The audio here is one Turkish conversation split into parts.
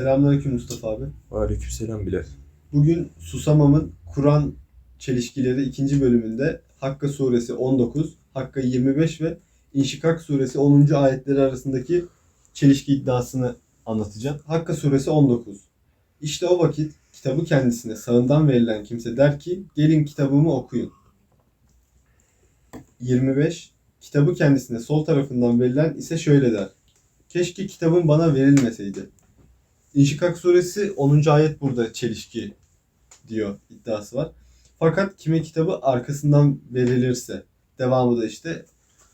Selamünaleyküm Mustafa abi. Aleykümselam Bilal. Bugün Susamam'ın Kur'an çelişkileri ikinci bölümünde Hakka suresi 19, Hakka 25 ve İnşikak suresi 10. ayetleri arasındaki çelişki iddiasını anlatacağım. Hakka suresi 19. İşte o vakit kitabı kendisine sağından verilen kimse der ki gelin kitabımı okuyun. 25. Kitabı kendisine sol tarafından verilen ise şöyle der. Keşke kitabın bana verilmeseydi. İnşikak suresi 10. ayet burada çelişki diyor iddiası var. Fakat kime kitabı arkasından verilirse devamı da işte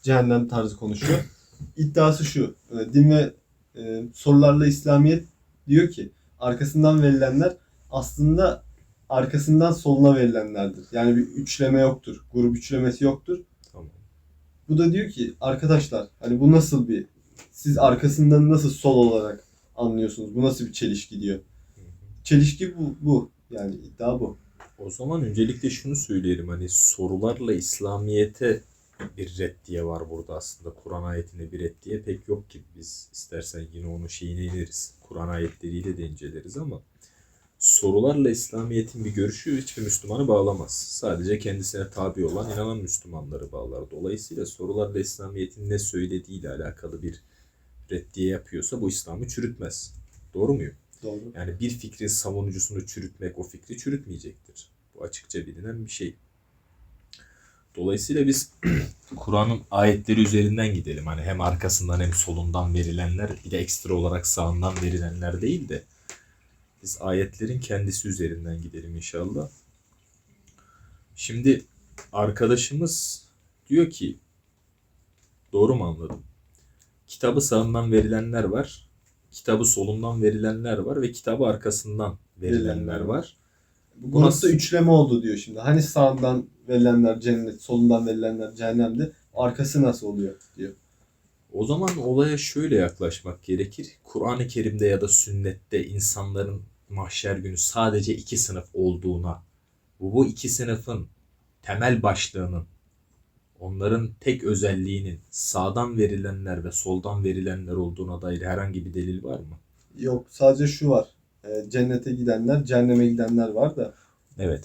cehennem tarzı konuşuyor. İddiası şu. e, Din ve e, sorularla İslamiyet diyor ki arkasından verilenler aslında arkasından soluna verilenlerdir. Yani bir üçleme yoktur. Grup üçlemesi yoktur. Tamam. Bu da diyor ki arkadaşlar hani bu nasıl bir siz arkasından nasıl sol olarak anlıyorsunuz? Bu nasıl bir çelişki diyor. Çelişki bu, bu. Yani iddia bu. O zaman öncelikle şunu söyleyelim hani sorularla İslamiyet'e bir reddiye var burada aslında. Kur'an ayetine bir reddiye pek yok ki biz istersen yine onun şeyine ineriz. Kur'an ayetleriyle de inceleriz ama sorularla İslamiyet'in bir görüşü hiçbir Müslümanı bağlamaz. Sadece kendisine tabi olan inanan Müslümanları bağlar. Dolayısıyla sorularla İslamiyet'in ne söylediğiyle alakalı bir reddiye yapıyorsa bu İslam'ı çürütmez. Doğru muyum? Doğru. Yani bir fikrin savunucusunu çürütmek o fikri çürütmeyecektir. Bu açıkça bilinen bir şey. Dolayısıyla biz Kur'an'ın ayetleri üzerinden gidelim. Hani hem arkasından hem solundan verilenler bir de ekstra olarak sağından verilenler değil de biz ayetlerin kendisi üzerinden gidelim inşallah. Şimdi arkadaşımız diyor ki doğru mu anladım? Kitabı sağından verilenler var. Kitabı solundan verilenler var ve kitabı arkasından verilenler var. Bu Bu nasıl üçleme oldu diyor şimdi. Hani sağından verilenler cennet, solundan verilenler cehennemde. Arkası nasıl oluyor diyor. O zaman olaya şöyle yaklaşmak gerekir. Kur'an-ı Kerim'de ya da sünnette insanların mahşer günü sadece iki sınıf olduğuna, bu, bu iki sınıfın temel başlığının, onların tek özelliğinin sağdan verilenler ve soldan verilenler olduğuna dair herhangi bir delil var mı? Yok sadece şu var. E, cennete gidenler, cehenneme gidenler var da. Evet.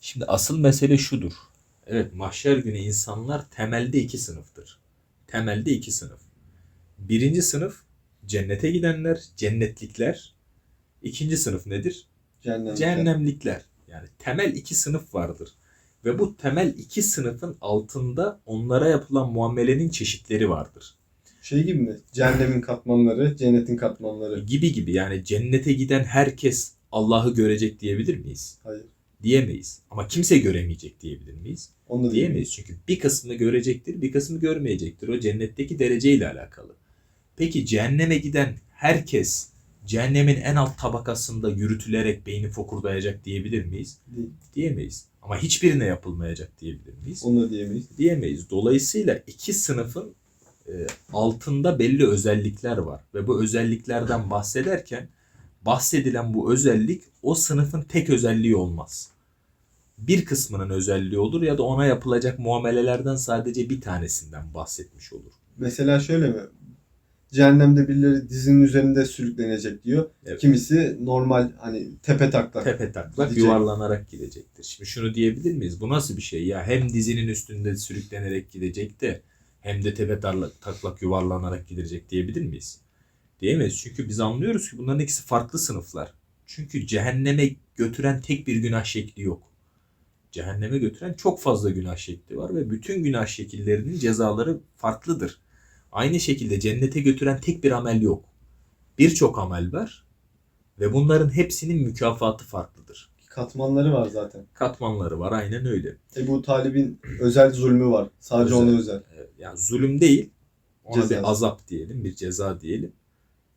Şimdi asıl mesele şudur. Evet mahşer günü insanlar temelde iki sınıftır. Temelde iki sınıf. Birinci sınıf cennete gidenler, cennetlikler. İkinci sınıf nedir? Cehennem. Cehennemlikler. Yani temel iki sınıf vardır. Ve bu temel iki sınıfın altında onlara yapılan muamelenin çeşitleri vardır. Şey gibi mi? Cehennemin katmanları, cennetin katmanları. Gibi gibi yani cennete giden herkes Allah'ı görecek diyebilir miyiz? Hayır. Diyemeyiz. Ama kimse göremeyecek diyebilir miyiz? Onu da Diyemeyiz çünkü bir kısmını görecektir, bir kısmını görmeyecektir. O cennetteki dereceyle alakalı. Peki cehenneme giden herkes cehennemin en alt tabakasında yürütülerek beyni fokurdayacak diyebilir miyiz? Değil. Diyemeyiz. Ama hiçbirine yapılmayacak diyebilir miyiz? Onu diyemeyiz. Diyemeyiz. Dolayısıyla iki sınıfın e, altında belli özellikler var ve bu özelliklerden bahsederken bahsedilen bu özellik o sınıfın tek özelliği olmaz. Bir kısmının özelliği olur ya da ona yapılacak muamelelerden sadece bir tanesinden bahsetmiş olur. Mesela şöyle mi? Cehennemde birileri dizinin üzerinde sürüklenecek diyor. Evet. Kimisi normal hani tepe taklak. Tepe taklak Gidecek. yuvarlanarak gidecektir. Şimdi şunu diyebilir miyiz? Bu nasıl bir şey ya? Hem dizinin üstünde sürüklenerek gidecek de hem de tepe tarla- taklak yuvarlanarak gidecek diyebilir miyiz? Diyemeyiz. Çünkü biz anlıyoruz ki bunların ikisi farklı sınıflar. Çünkü cehenneme götüren tek bir günah şekli yok. Cehenneme götüren çok fazla günah şekli var ve bütün günah şekillerinin cezaları farklıdır. Aynı şekilde cennete götüren tek bir amel yok. Birçok amel var ve bunların hepsinin mükafatı farklıdır. Katmanları var zaten. Katmanları var aynen öyle. Ebu Talib'in özel zulmü var. Sadece Özel. ona özel. Yani zulüm değil, ona Ceza. bir azap diyelim, bir ceza diyelim.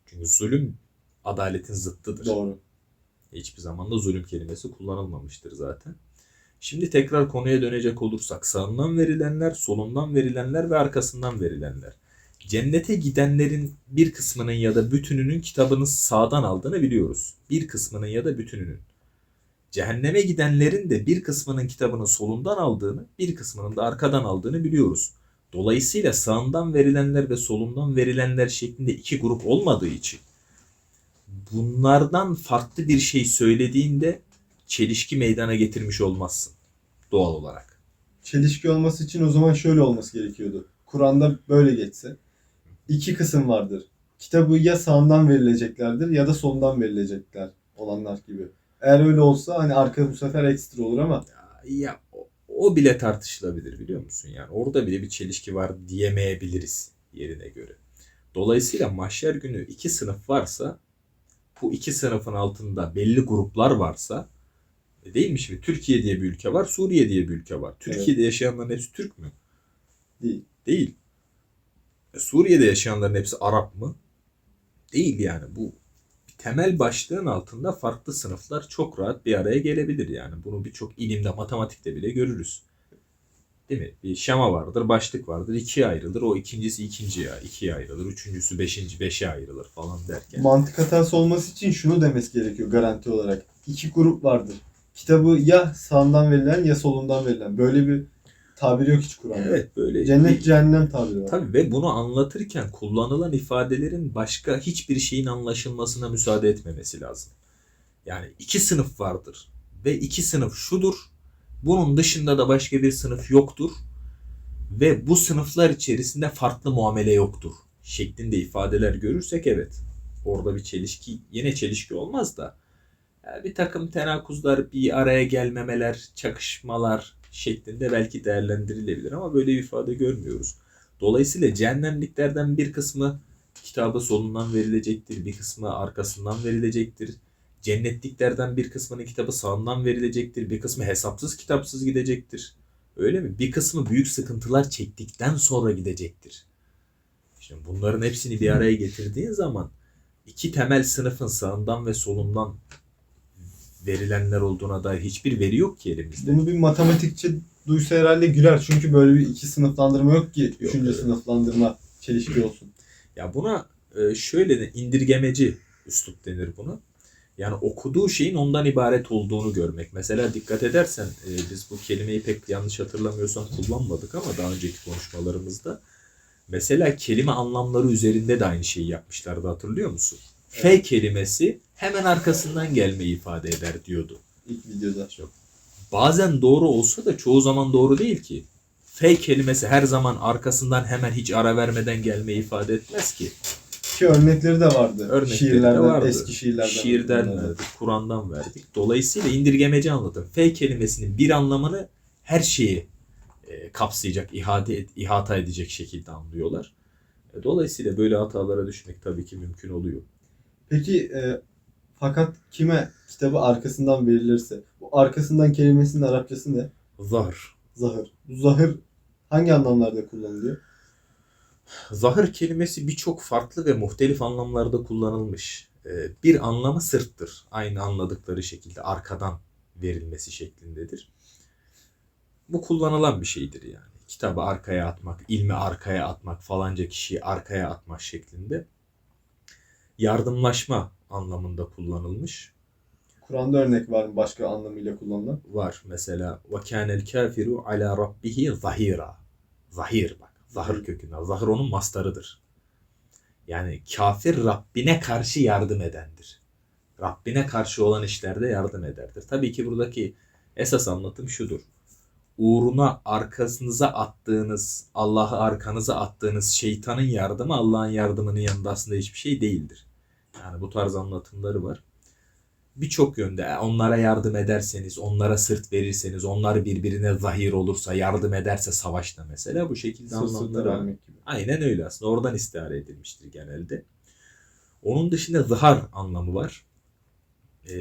Çünkü zulüm adaletin zıttıdır. Doğru. Hiçbir zaman da zulüm kelimesi kullanılmamıştır zaten. Şimdi tekrar konuya dönecek olursak sağından verilenler, solundan verilenler ve arkasından verilenler. Cennete gidenlerin bir kısmının ya da bütününün kitabını sağdan aldığını biliyoruz. Bir kısmının ya da bütününün. Cehenneme gidenlerin de bir kısmının kitabını solundan aldığını, bir kısmının da arkadan aldığını biliyoruz. Dolayısıyla sağından verilenler ve solundan verilenler şeklinde iki grup olmadığı için bunlardan farklı bir şey söylediğinde çelişki meydana getirmiş olmazsın doğal olarak. Çelişki olması için o zaman şöyle olması gerekiyordu. Kur'an'da böyle geçse. İki kısım vardır. Kitabı ya sağından verileceklerdir ya da solundan verilecekler olanlar gibi. Eğer öyle olsa hani arka bu sefer ekstra olur ama Ya o, o bile tartışılabilir biliyor musun? Yani orada bile bir çelişki var diyemeyebiliriz yerine göre. Dolayısıyla mahşer günü iki sınıf varsa bu iki sınıfın altında belli gruplar varsa e değil mi şimdi? Türkiye diye bir ülke var, Suriye diye bir ülke var. Türkiye'de yaşayanların hepsi Türk mü? değil. Değil. E, Suriye'de yaşayanların hepsi Arap mı? Değil yani. Bu temel başlığın altında farklı sınıflar çok rahat bir araya gelebilir yani. Bunu birçok ilimde, matematikte bile görürüz. Değil mi? Bir şema vardır, başlık vardır. ikiye ayrılır. O ikincisi ikinciye, ikiye ayrılır. Üçüncüsü beşinci, beşe ayrılır falan derken. Mantık hatası olması için şunu demesi gerekiyor garanti olarak. İki grup vardır. Kitabı ya sağından verilen ya solundan verilen. Böyle bir tabir yok hiç Kur'an'da. Evet böyle. Cennet cehennem tabiri var. Tabii ve bunu anlatırken kullanılan ifadelerin başka hiçbir şeyin anlaşılmasına müsaade etmemesi lazım. Yani iki sınıf vardır ve iki sınıf şudur. Bunun dışında da başka bir sınıf yoktur ve bu sınıflar içerisinde farklı muamele yoktur şeklinde ifadeler görürsek evet orada bir çelişki yine çelişki olmaz da bir takım tenakuzlar bir araya gelmemeler çakışmalar şeklinde belki değerlendirilebilir ama böyle bir ifade görmüyoruz. Dolayısıyla cehennemliklerden bir kısmı kitabı solundan verilecektir, bir kısmı arkasından verilecektir. Cennetliklerden bir kısmının kitabı sağından verilecektir, bir kısmı hesapsız kitapsız gidecektir. Öyle mi? Bir kısmı büyük sıkıntılar çektikten sonra gidecektir. Şimdi bunların hepsini bir araya getirdiğin zaman iki temel sınıfın sağından ve solundan verilenler olduğuna dair hiçbir veri yok ki elimizde. Bunu bir matematikçi duysa herhalde güler. Çünkü böyle bir iki sınıflandırma yok ki. Yok, Üçüncü evet. sınıflandırma çelişki olsun. Ya buna e, şöyle de indirgemeci üslup denir bunu. Yani okuduğu şeyin ondan ibaret olduğunu görmek. Mesela dikkat edersen e, biz bu kelimeyi pek yanlış hatırlamıyorsam kullanmadık ama daha önceki konuşmalarımızda mesela kelime anlamları üzerinde de aynı şeyi yapmışlardı hatırlıyor musun? F kelimesi hemen arkasından gelmeyi ifade eder diyordu. İlk videoda. Bazen doğru olsa da çoğu zaman doğru değil ki. F kelimesi her zaman arkasından hemen hiç ara vermeden gelmeyi ifade etmez ki. Ki örnekleri de vardı. Örnekleri Şiirlerden, de vardı. eski şiirlerden. Şiirden verdik, Kur'an'dan verdik. Dolayısıyla indirgemeci anlatım. F kelimesinin bir anlamını her şeyi e, kapsayacak, ihade et- ihata edecek şekilde anlıyorlar. E, Dolayısıyla böyle hatalara düşmek tabii ki mümkün oluyor. Peki e, fakat kime kitabı arkasından verilirse bu arkasından kelimesinin Arapçası ne? Zahır. Zahır. Bu zahır hangi anlamlarda kullanılıyor? Zahır kelimesi birçok farklı ve muhtelif anlamlarda kullanılmış. E, Bir anlamı sırttır. Aynı anladıkları şekilde arkadan verilmesi şeklindedir. Bu kullanılan bir şeydir yani. Kitabı arkaya atmak, ilmi arkaya atmak, falanca kişiyi arkaya atmak şeklinde. Yardımlaşma anlamında kullanılmış. Kur'an'da örnek var mı başka anlamıyla kullanılan? Var mesela kânel kâfiru ala rabbihi zahira. Zahir bak. Zahır kökünden. Zahır onun mastarıdır. Yani kafir Rabbine karşı yardım edendir. Rabbine karşı olan işlerde yardım ederdir. Tabii ki buradaki esas anlatım şudur. Uğruna arkasınıza attığınız, Allah'ı arkanıza attığınız şeytanın yardımı Allah'ın yardımının yanında aslında hiçbir şey değildir. Yani bu tarz anlatımları var birçok yönde onlara yardım ederseniz, onlara sırt verirseniz, onlar birbirine zahir olursa, yardım ederse savaşta mesela bu şekilde anlamları var. gibi. Aynen öyle aslında. Oradan istihare edilmiştir genelde. Onun dışında zihar anlamı var. Ee,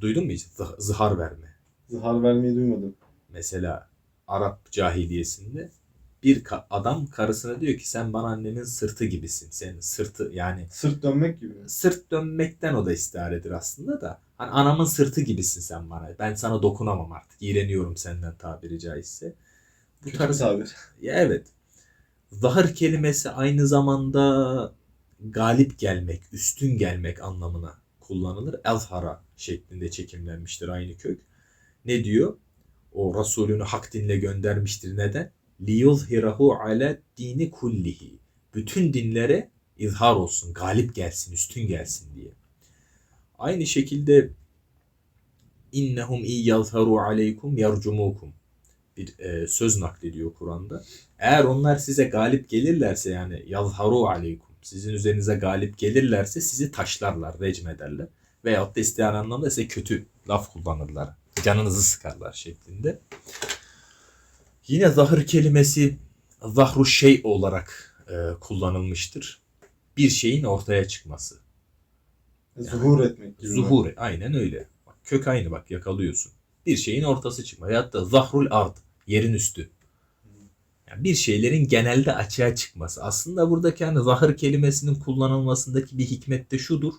duydun mu hiç? Zah- Zihar verme. Zahar vermeyi duymadım. Mesela Arap cahiliyesinde bir adam karısına diyor ki sen bana annemin sırtı gibisin. Senin sırtı yani Sırt dönmek gibi. sırt dönmekten o da istiharedir aslında da. Hani anamın sırtı gibisin sen bana. Ben sana dokunamam artık. İğreniyorum senden tabiri caizse. Bu Kötü tarz tabir. ya evet. Zahır kelimesi aynı zamanda galip gelmek, üstün gelmek anlamına kullanılır. Elhara şeklinde çekimlenmiştir aynı kök. Ne diyor? O Resulünü hak dinle göndermiştir. Neden? Liyuzhirahu ala dini kullihi. Bütün dinlere izhar olsun, galip gelsin, üstün gelsin diye. Aynı şekilde innehum iyyazharu aleykum yercumukum bir e, söz naklediyor Kur'an'da. Eğer onlar size galip gelirlerse yani yazharu aleykum sizin üzerinize galip gelirlerse sizi taşlarlar, recm ederler. Veyahut da isteyen anlamda ise kötü laf kullanırlar. Canınızı sıkarlar şeklinde. Yine zahır kelimesi zahru şey olarak e, kullanılmıştır. Bir şeyin ortaya çıkması. Zuhur etmek gibi. Zuhur. Aynen öyle. Bak, kök aynı bak yakalıyorsun. Bir şeyin ortası çıkma. Veyahut da zahrul ard. Yerin üstü. Yani bir şeylerin genelde açığa çıkması. Aslında buradaki hani zahır kelimesinin kullanılmasındaki bir hikmet de şudur.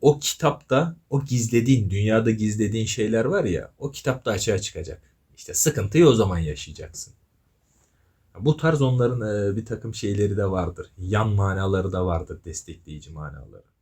O kitapta o gizlediğin, dünyada gizlediğin şeyler var ya o kitapta açığa çıkacak. İşte sıkıntıyı o zaman yaşayacaksın. Bu tarz onların e, bir takım şeyleri de vardır. Yan manaları da vardır, destekleyici manaları.